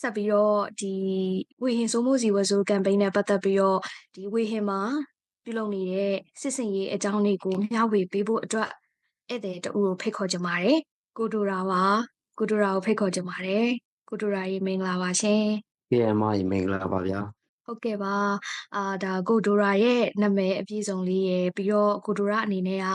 ဆက်ပြီးတော့ဒီဝေဟင်စိုးမိုးစီဝဇို campaign နဲ့ပတ်သက်ပြီးတော့ဒီဝေဟင်မှာပြုလုပ်နေတဲ့စစ်စင်ရေးအကြောင်းတွေကိုမျှဝေပေးဖို့အတွက်ဧည့်သည်တဦးကိုဖိတ်ခေါ်ကြပါတယ်ကိုဒိုရာပါကိုဒိုရာကိုဖိတ်ခေါ်ကြပါတယ်ကိုဒိုရာရေမင်္ဂလာပါရှင် PM ရေမင်္ဂလာပါဗျာဟုတ်ကဲ့ပါအာဒါကိုဒိုရာရဲ့နာမည်အပြည့်စုံလေးရယ်ပြီးတော့ကိုဒိုရာအနေနဲ့က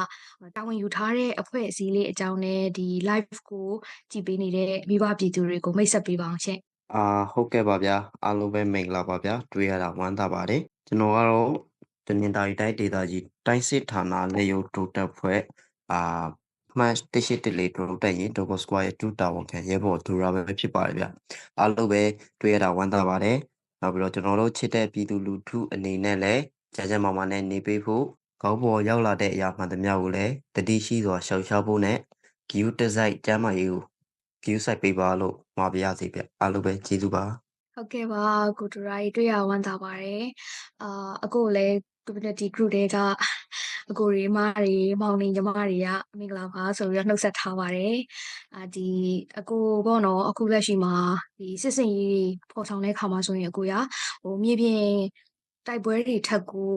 တာဝန်ယူထားတဲ့အဖွဲ့အစည်းလေးအကြောင်းနဲ့ဒီ live ကိုကြည်ပေးနေတဲ့မိဘပြည်သူတွေကိုမိတ်ဆက်ပေးပါအောင်ရှင် အာဟုတ်ကဲ့ပါဗျာအားလုံးပဲမင်္ဂလာပါဗျာတွေ့ရတာဝမ်းသာပါတယ်ကျွန်တော်ကတော့တနင်္သာရီတိုင်းဒေသကြီးတိုင်းစစ်ဌာနလေယုံတိုတက်ဖွဲ့အာမှတ်တရှိတလေတိုတက်ရင်ဒိုဘစကွာရဲ့တူတာဝန်ခံရဲဘော်ဒူရာပဲဖြစ်ပါတယ်ဗျအားလုံးပဲတွေ့ရတာဝမ်းသာပါတယ်နောက်ပြီးတော့ကျွန်တော်တို့ချစ်တဲ့ပြည်သူလူထုအနေနဲ့လည်းကြာကြာမာမာနဲ့နေပေးဖို့ကောင်းပေါ်ရောက်လာတဲ့အရာမှန်သမျှကိုလည်းတတိရှိစွာရှောက်ရှားဖို့နဲ့ဂီယူတစိုက်ကျမ်းမာရေးကို view site ပေးပါလို့မှာပြရစီဗျအားလုံးပဲကျေးဇူးပါဟုတ်ကဲ့ပါကိုဒိုရာရေတွေ့ရဝမ်းသာပါတယ်အာအခုလည်း community group တွေကအကိုတွေအမတွေမောင်နေညီမတွေကမင်္ဂလာပါဆိုပြီးတော့နှုတ်ဆက်ထားပါတယ်အာဒီအကိုပေါ့နော်အခုလက်ရှိမှာဒီစစ်စင်ရေးတွေပေါ်ဆောင်တဲ့ခါမှာဆိုရင်အကိုရဟိုမြေပြင်တိုက်ပွဲတွေထက်ကို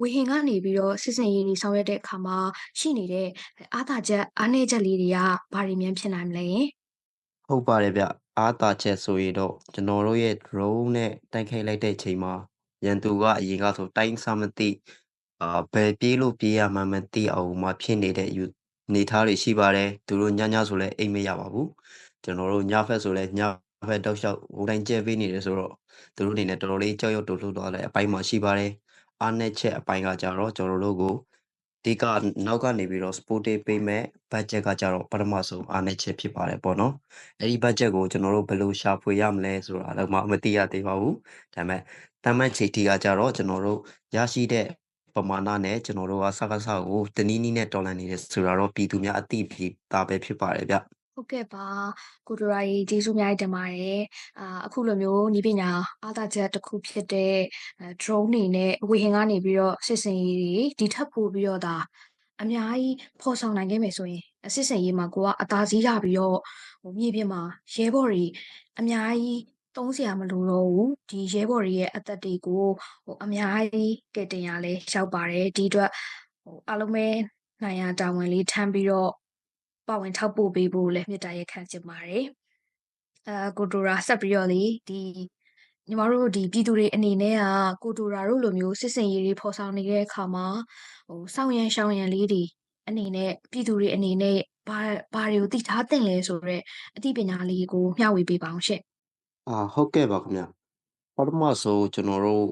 ဝေဟင်ကနေပြီးတော့စစ်စင်ရေးတွေဆောင်ရွက်တဲ့အခါမှာရှိနေတဲ့အားသာချက်အားနည်းချက်လေးတွေကဘာတွေများဖြစ်နိုင်မလဲ ဟုတ်ပါတယ်ဗျအားသာချက်ဆိုရင်တော့ကျွန်တော်တို့ရဲ့ drone နဲ့တိုက်ခိုက်လိုက်တဲ့ချိန်မှာရန်သူကအရင်ကဆိုတိုင်းစားမသိအာဘယ်ပြေးလို့ပြေးရမှန်းမသိအောင်မှဖြစ်နေတဲ့ယူနေသားတွေရှိပါတယ်သူတို့ညညဆိုလဲအိမ်မရပါဘူးကျွန်တော်တို့ညဖက်ဆိုလဲညဖက်တောက်လျှောက်ဟိုတိုင်းကျဲပေးနေတယ်ဆိုတော့သူတို့အနေနဲ့တော်တော်လေးကြောက်ရွံ့တုန်လှုပ်သွားတဲ့အပိုင်းမှာရှိပါတယ်အားနဲ့ချက်အပိုင်းကကြတော့ကျွန်တော်တို့ကို ဒီကနောက်ကနေပြီးတော့ sportive ပေးမဲ့ budget ကကြတော့ပထမဆုံးအားနဲ့ချက်ဖြစ်ပါတယ်ပေါ့နော်အဲ့ဒီ budget ကိုကျွန်တော်တို့ဘယ်လိုရှာဖွေရမလဲဆိုတာတော့မှမသိရသေးပါဘူးဒါပေမဲ့တမတ်ချီတီကကြတော့ကျွန်တော်တို့ရရှိတဲ့ပမာဏနဲ့ကျွန်တော်တို့ကစကားစကိုတနည်းနည်းနဲ့တော်လန်နေတယ်ဆိုတာတော့ပြည်သူများအသိပြည်သားပဲဖြစ်ပါတယ်ဗျ ဟုတ်ကဲ့ပါကိုဒိုရာကြီးကျေးဇူးအများကြီးတင်ပါတယ်အာအခုလိုမျိုးညီပညာအားသာချက်တစ်ခုဖြစ်တဲ့အဲ drone နေနဲ့ဝေဟင်ကနေပြီးတော့စစ်စင်ရေးတွေဒီထပ်ပို့ပြီးတော့ဒါအများကြီးဖော်ဆောင်နိုင်ခဲ့မယ်ဆိုရင်အစစ်စင်ရေးမှာကိုကအသာစီးရပြီးတော့ဟိုမြေပြင်မှာရဲဘော်တွေအများကြီးသုံးစရာမလိုတော့ဘူးဒီရဲဘော်တွေရဲ့အသက်တွေကိုဟိုအများကြီးကယ်တင်ရလဲရောက်ပါတယ်ဒီအတွက်ဟိုအားလုံးပဲနိုင်ရတာဝန်လေးထမ်းပြီးတော့ ပါဝင်ထောက်ပို့ပေးဖို့လည်းမြစ်တာရက်ခံချင်ပါတယ်။အဲကိုဒိုရာဆက်ပြီးတော့လေဒီညီမတို့ဒီပြည်သူတွေအနေနဲ့ကကိုဒိုရာတို့လိုမျိုးစစ်စင်ရေးတွေဖော်ဆောင်နေတဲ့အခါမှာဟိုစောင့်ရန်ရှောင်ရန်လေးတွေအနေနဲ့ပြည်သူတွေအနေနဲ့ဘာဘာတွေကိုသိထားသင့်လဲဆိုတော့အသိပညာလေးကိုမျှဝေပေးပါအောင်ရှင့်အာဟုတ်ကဲ့ပါခင်ဗျပထမဆုံးကျွန်တော်တို့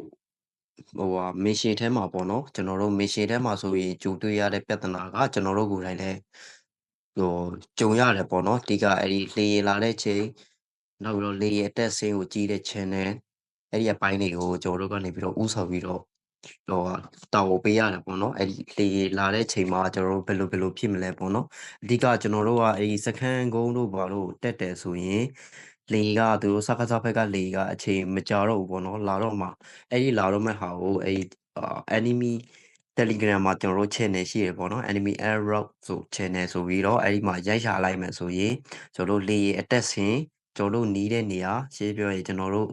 ဟိုဟာမစ်ရှင်ထဲမှာပေါ့နော်ကျွန်တော်တို့မစ်ရှင်ထဲမှာဆိုရင်ကြုံတွေ့ရတဲ့ပြဿနာကကျွန်တော်တို့ကိုယ်တိုင်လည်း ဟိုကြုံရတယ်ပေါ့နော်ဒီကအဲ့ဒီလေရင်လာတဲ့ချိန်နောက်ပြီးတော့လေရင်အတက်ဆင်းကိုကြီးတဲ့ channel အဲ့ဒီအပိုင်းတွေကိုကျွန်တော်တို့ကနေပြီးတော့ဥဆောင်ပြီးတော့ဟိုတောင်းပေးရတယ်ပေါ့နော်အဲ့ဒီလေရင်လာတဲ့ချိန်မှာကျွန်တော်တို့ဘယ်လိုဘယ်လိုဖြစ်မလဲပေါ့နော်အဓိကကျွန်တော်တို့ကအဲ့ဒီစခန်းကုန်းတို့ဘာလို့တက်တယ်ဆိုရင်လေကသူတို့စကားစားဘက်ကလေကအချိန်မကြာတော့ဘူးပေါ့နော်လာတော့မှအဲ့ဒီလာတော့မဲ့ဟာကိုအဲ့ဒီအာ enemy Telegram မှာကျွန်တော်တို့ channel ရှိရပေါ့နော် enemy arrow ဆို channel ဆိုပြီးတော့အဲ့ဒီမှာရိုက်ရှာလိုက်မယ်ဆိုရင်ကျွန်တော်တို့လေအတက်ဆင်ကျွန်တော်တို့နီးတဲ့နေရာရှင်းပြောရင်ကျွန်တော်တို့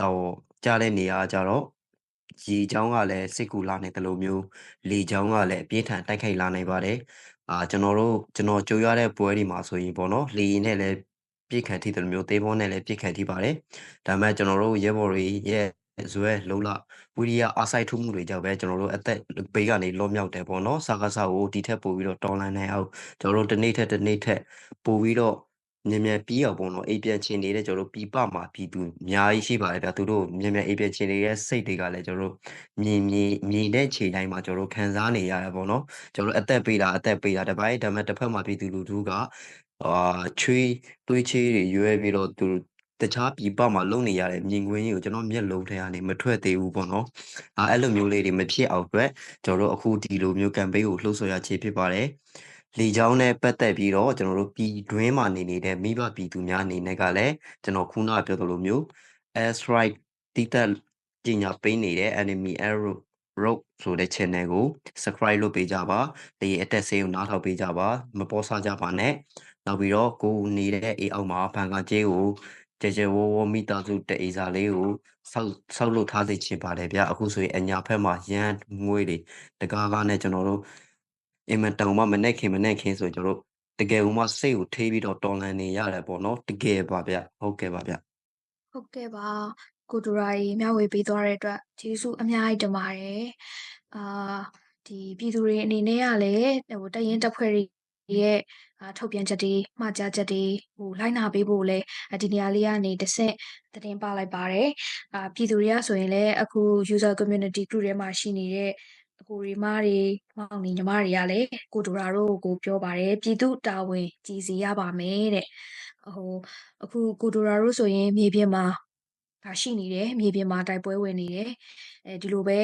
တော့ကြားတဲ့နေရာကြတော့ရေချောင်းကလည်းစစ်ကူလာနေတယ်လို့မျိုးလေချောင်းကလည်းအပြင်းထန်တိုက်ခိုက်လာနိုင်ပါတယ်အာကျွန်တော်တို့ကျွန်တော်ကြိုရတဲ့ပွဲတွေမှာဆိုရင်ပေါ့နော်လေရင်နဲ့လည်းပြစ်ခတ်ထိတယ်လို့မျိုးသေးဘောနဲ့လည်းပြစ်ခတ်ထိပါတယ်ဒါပေမဲ့ကျွန်တော်တို့ရဲဘော်တွေရဲ့ ဇွဲလုံးလဝီရီယာအားဆိုင်ထုမှုတွေကြောင့်ပဲကျွန်တော်တို့အသက်ဘေးကနေလောမြောက်တယ်ပေါ့နော်စာကစားကိုဒီထက်ပိုပြီးတော့တော်လန်နိုင်အောင်ကျွန်တော်တို့တစ်နေ့ထက်တစ်နေ့ထက်ပိုပြီးတော့မြန်မြန်ပြီးအောင်ပေါ့နော်အိပ်ပြန်ချင်နေတဲ့ကျွန်တော်တို့ပြပမှာပြည်သူအများကြီးရှိပါတယ်ဗျာသူတို့မြန်မြန်အိပ်ပြန်ချင်နေတဲ့စိတ်တွေကလည်းကျွန်တော်တို့မြင်မြင်မြင်တဲ့ချိန်တိုင်းမှာကျွန်တော်တို့ခံစားနေရတယ်ပေါ့နော်ကျွန်တော်တို့အသက်ပေးတာအသက်ပေးတာတပိုင်းဒါပေမဲ့တစ်ဖက်မှာပြည်သူလူထုကအာချွေးတွေးချေးတွေရွဲပြီးတော့သူ တခြားပြည်ပမှာလုံနေရတဲ့မြင်ကွင်းကြီးကိုကျွန်တော်မျက်လုံးထဲကနေမထွက်သေးဘူးပေါ့နော်။အဲအဲ့လိုမျိုးလေးတွေမဖြစ်အောင်အတွက်ကျွန်တော်တို့အခုဒီလိုမျိုး campaign ကိုလှုပ်ဆော်ရခြင်းဖြစ်ပါတယ်။လေချောင်းနဲ့ပတ်သက်ပြီးတော့ကျွန်တော်တို့ပြည်တွင်းမှာနေနေတဲ့မိဘပြည်သူများအနေနဲ့ကလည်းကျွန်တော်ခုနကပြောသလိုမျိုး air strike တိတက်ပညာပေးနေတဲ့ enemy arrow rope ဆိုတဲ့ channel ကို subscribe လုပ်ပေးကြပါ။လေအတက်ဆေးကိုနားထောင်ပေးကြပါမပေါ်ဆကြပါနဲ့။နောက်ပြီးတော့ကိုယ်နေတဲ့အေးအောက်မှာဘန်ကာကျေးကို ကျယ်ကျယ်ဝန်းဝန်းမိသားစုတအိမ်စာလေးကိုဆောက်ဆောက်လုပ်ထားစေချင်ပါတယ်ဗျအခုဆိုရင်အညာဘက်မှာရမ်းငွေတွေတကားကားနဲ့ကျွန်တော်တို့အင်မတန်မှမနဲ့ခင်မနဲ့ခင်ဆိုကျွန်တော်တို့တကယ်ဦးမစိတ်ကိုထိပြီးတော့တော်လန်နေရတယ်ပေါ့နော်တကယ်ပါဗျဟုတ်ကဲ့ပါဗျဟုတ်ကဲ့ပါကိုဒူရာကြီးမျှဝေပေးသွားတဲ့အတွက်ကျေးဇူးအများကြီးတင်ပါတယ်အာဒီပြည်သူတွေအနေနဲ့ကလည်းဟိုတရင်တက်ဖွဲ့တွေ ရဲ့အာထုတ်ပြန်ချက်တွေမှာကြားချက်တွေဟိုလိုက်နာပေးဖို့လဲဒီနေရာလေးကနေတစ်ဆင့်တင်ပါလိုက်ပါတယ်အာပြည်သူတွေကဆိုရင်လည်းအခု user community group ထဲမှာရှိနေတဲ့အကိုရီမတွေမောင်နေညီမတွေကလည်းကိုဒူရာတို့ကိုပြောပါတယ်ပြည်သူတာဝန်ကြည်စီရပါမယ်တဲ့ဟိုအခုကိုဒူရာတို့ဆိုရင်မြေပြင်မှာ ဒါရှိနေတယ်မြေပြင်မှာတိုက်ပွဲဝင်နေတယ်အဲဒီလိုပဲ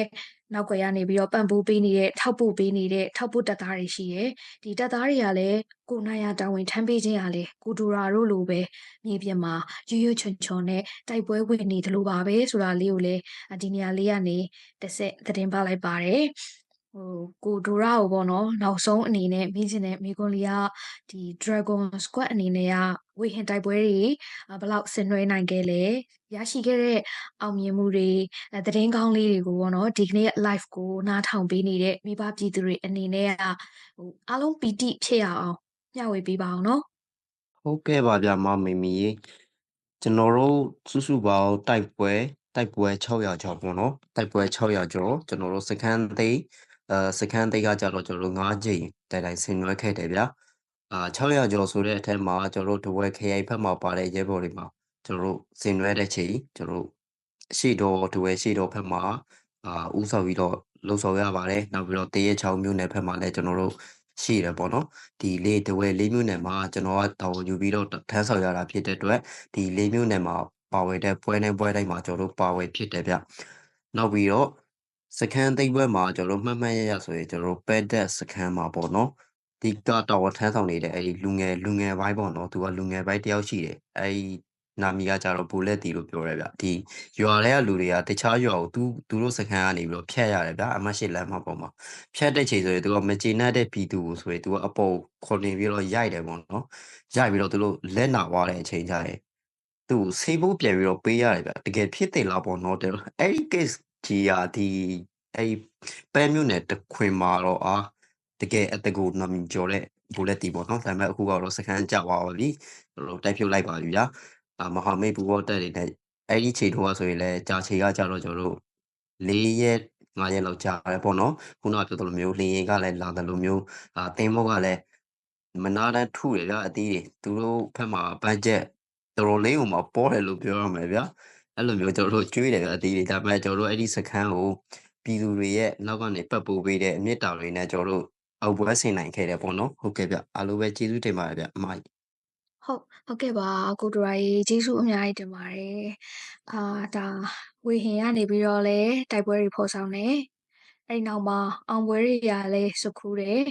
နောက်ွယ်ကနေပြီးတော့ပံ့ပိုးပေးနေတဲ့ထောက်ပို့ပေးနေတဲ့ထောက်ပို့တပ်သားတွေရှိတယ်ဒီတပ်သားတွေကလည်းကိုနိုင်ရတာဝန်ထမ်းပေးခြင်းဟာလေကိုဒူရာတို့လိုပဲမြေပြင်မှာရွရွချွန်ချွန်နဲ့တိုက်ပွဲဝင်နေတယ်လို့ပါပဲဆိုတာလေးကိုလည်းဒီနေရာလေးကနေတစ်ဆက်သတင်းပါလိုက်ပါတယ်ဟိုကိုဒိုရာကိုပေါ့နော်နောက်ဆုံးအနေနဲ့မိချင်တဲ့မိကွန်လီကဒီ Dragon Squad အနေနဲ့က ဝေဟင်တိုက်ပွဲတွေဘယ်လောက်ဆင်နွှဲနိုင်ခဲ့လဲရရှိခဲ့တဲ့အောင်မြင်မှုတွေသတင်းကောင်းလေးတွေကိုပေါ့နော်ဒီကနေ့ live ကိုနားထောင်ပေးနေတဲ့မိဘပြည်သူတွေအနေနဲ့ကဟိုအားလုံးပီတိဖြစ်ရအောင်မျှဝေပေးပါအောင်နော်ဟုတ်ကဲ့ပါဗျမမေမီရေကျွန်တော်တို့စုစုပေါင်းတိုက်ပွဲတိုက်ပွဲ600ကျော်ပေါ့နော်တိုက်ပွဲ600ကျော်ကျွန်တော်တို့စကန်သိန်းအဲစကန်သိန်းကကြတော့ကျွန်တော်တို့9ကြိမ်တိုင်တိုင်ဆင်နွှဲခဲ့တယ်ဗျာ အာ600ကျော်ဆိုတဲ့အထက်မှာကျွန်တော်တို့တဝဲခရိုင်ဘက်မှာပါတဲ့ရဲဘော်တွေမှာကျွန်တော်တို့ဆင်နွှဲတဲ့ချိန်ကျွန်တော်တို့ရှေ့တော်တဝဲရှေ့တော်ဘက်မှာအာဥဆောင်ပြီးတော့လှုပ်ဆောင်ရပါတယ်နောက်ပြီးတော့တရဲချောင်းမြို့နယ်ဘက်မှာလည်းကျွန်တော်တို့ရှိတယ်ပေါ့နော်ဒီလေးတဝဲလေးမြို့နယ်မှာကျွန်တော်ကတောင်းယူပြီးတော့ထမ်းဆောင်ရတာဖြစ်တဲ့အတွက်ဒီလေးမြို့နယ်မှာပါဝင်တဲ့ပွဲတိုင်းပွဲတိုင်းမှာကျွန်တော်တို့ပါဝင်ဖြစ်တယ်ဗျနောက်ပြီးတော့စခန်းသိမ်းပွဲမှာကျွန်တော်တို့မှတ်မှတ်ရရဆိုရင်ကျွန်တော်တို့ပဲတက်စခန်းမှာပေါ့နော် ဒီကတော်ထမ်းဆောင်နေတဲ့အဲဒီလူငယ်လူငယ်ပိုင်းပေါ့နော်သူကလူငယ်ပိုင်းတယောက်ရှိတယ်အဲဒီနာမည်ကကြတော့ဘူလက်တီလို့ပြောရဲဗျဒီရွာထဲကလူတွေကတခြားရွာကိုသူသူတို့စခန်းကနေပြီးတော့ဖြတ်ရတယ်ဗျအမရှိလမ်းမှာပေါ့မှာဖြတ်တဲ့ချိန်ဆိုရင်သူကမကျေနပ်တဲ့ပြည်သူကိုဆိုရင်သူကအပေါ်ခေါ်နေပြီးတော့ရိုက်တယ်ပေါ့နော်ရိုက်ပြီးတော့သူတို့လက်နာသွားတဲ့အချိန်ကြရင်သူ့ကိုဆေးဖို့ပြန်ပြီးတော့ပေးရတယ်ဗျတကယ်ဖြစ်တယ်လားပေါ့နော်တဲ့အဲ့ဒီ case ကြီးอ่ะဒီအဲ့ပဲမျိုးနဲ့တခွင်မှာတော့အာ တကယ်အတကူနမကျော်တဲ့ဘူလက်တီပေါ့နော်ဒါပေမဲ့အခုကတော့စကန်ကြောက်သွားပါပြီကျွန်တော်တိုက်ဖြုတ်လိုက်ပါပြီဗျာအာမဟာမိတ်ဘူဘောတက်တွေနဲ့အဲ့ဒီချိန်တော့ဆိုရင်လည်းကြာချိန်ကကြာတော့ကျွန်တော်တို့၄ရက်၅ရက်လောက်ကြာတယ်ပေါ့နော်ခုနကပြောသလိုမျိုးလင်းရင်ကလည်းလာတယ်လို့မျိုးအာတင်းမောကလည်းမနာတန်းထုတယ်ဗျာအတီးတွေသူတို့ဘက်မှာဘတ်ဂျက်တော်တော်လေးဟိုမှာပေါ်တယ်လို့ပြောရမယ်ဗျာအဲ့လိုမျိုးကျွန်တော်တို့ကျွေးတယ်ဗျာအတီးတွေဒါပေမဲ့ကျွန်တော်တို့အဲ့ဒီစခန်းကိုပြည်သူတွေရဲ့နောက်ကနေပတ်ပိုးပေးတဲ့အမြင့်တာတွေနဲ့ကျွန်တော်တို့ အောက်ပွဲဆင်နိုင်ခဲ့တယ်ပေါ့နော်ဟုတ်ကဲ့ဗျအားလုံးပဲကျေးဇူးတင်ပါတယ်ဗျအမကြီးဟုတ်ဟုတ်ကဲ့ပါကိုဒူရာကြီးကျေးဇူးအများကြီးတင်ပါတယ်အာဒါဝေဟင်ကနေပြီးတော့လဲတိုက်ပွဲတွေဖော်ဆောင်တယ်အဲ့ဒီနောက်မှာအောင်ပွဲတွေကလည်းစုခူးတယ်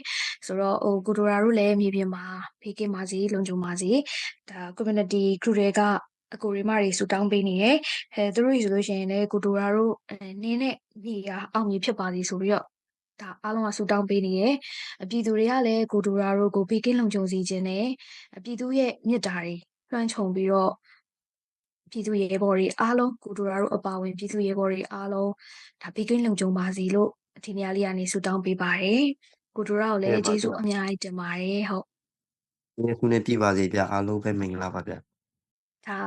ဆိုတော့ဟိုကိုဒူရာတို့လည်းမြေပြင်မှာဖေးကင်းပါစီလုံခြုံပါစီဒါ community group တွေကအကိုရီမတွေဆူတောင်းပေးနေတယ်အဲသူတို့ဆိုလို့ရှိရင်လည်းကိုဒူရာတို့အဲနင်းနဲ့ညီကအောင်မြင်ဖြစ်ပါစီဆိုပြီးတော့ ဒါအားလုံးကဆူတောင်းပေးနေတယ်အပြည်သူတွေကလည်းကိုဒူရာတို့ကိုဖေးကင်းလုံခြုံစီခြင်းနဲ့အပြည်သူရဲ့မြစ်တာတွေလွှမ်းခြုံပြီးတော့ပြည်သူရဲဘော်တွေအားလုံးကိုဒူရာတို့အပါဝင်ပြည်သူရဲဘော်တွေအားလုံးဒါဖေးကင်းလုံခြုံပါစီလို့ဒီနေရာလေးကနေဆူတောင်းပေးပါတယ်ကိုဒူရာကိုလည်းကျေးဇူးအများကြီးတင်ပါတယ်ဟုတ်ဒီခုနဲ့ပြပါစေဗျအားလုံးပဲမင်္ဂလာပါဗျဒါ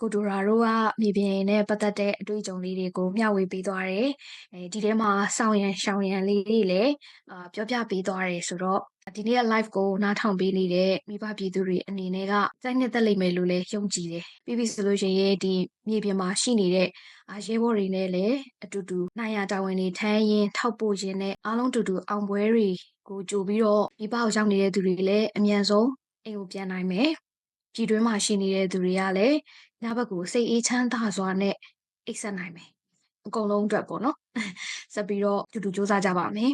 ကိုဒိုရာတို့ကမြေပြင်နဲ့ပတ်သက်တဲ့အတွေ့အကြုံလေးတွေကိုမျှဝေပေးသွားတယ်။အဲဒီထဲမှာစောင်းရန်ရှောင်းရန်လေးတွေလည်းအာပြောပြပေးသွားတယ်ဆိုတော့ဒီနေ့က live ကိုနားထောင်ပေးနေတဲ့မိဘပြည်သူတွေအနေနဲ့ကစိုက်နှစ်သက်လိမ့်မယ်လို့လည်းယုံကြည်တယ်။ပြီးပြီဆိုလို့ရှိရင်ဒီမြေပြင်မှာရှိနေတဲ့အာရဲဘော်တွေနဲ့လည်းအတူတူနိုင်ရတာဝန်တွေထမ်းရင်ထောက်ပို့ခြင်းနဲ့အားလုံးတူတူအောင်ပွဲတွေကိုကြိုပြီးတော့မိဘကိုရောက်နေတဲ့သူတွေလည်းအမြန်ဆုံးအိမ်ကိုပြန်နိုင်မယ်။ ပြည်တွင်းမှာရှိနေတဲ့သူတွေကလည်းညဘက်ကိုစိတ်အေးချမ်းသာစွာနဲ့အိပ်ဆက်နိုင်မယ်အကုန်လုံးအတွက်ပေါ့နော်ဆက်ပြီးတော့တူတူစူးစမ်းကြပါမယ်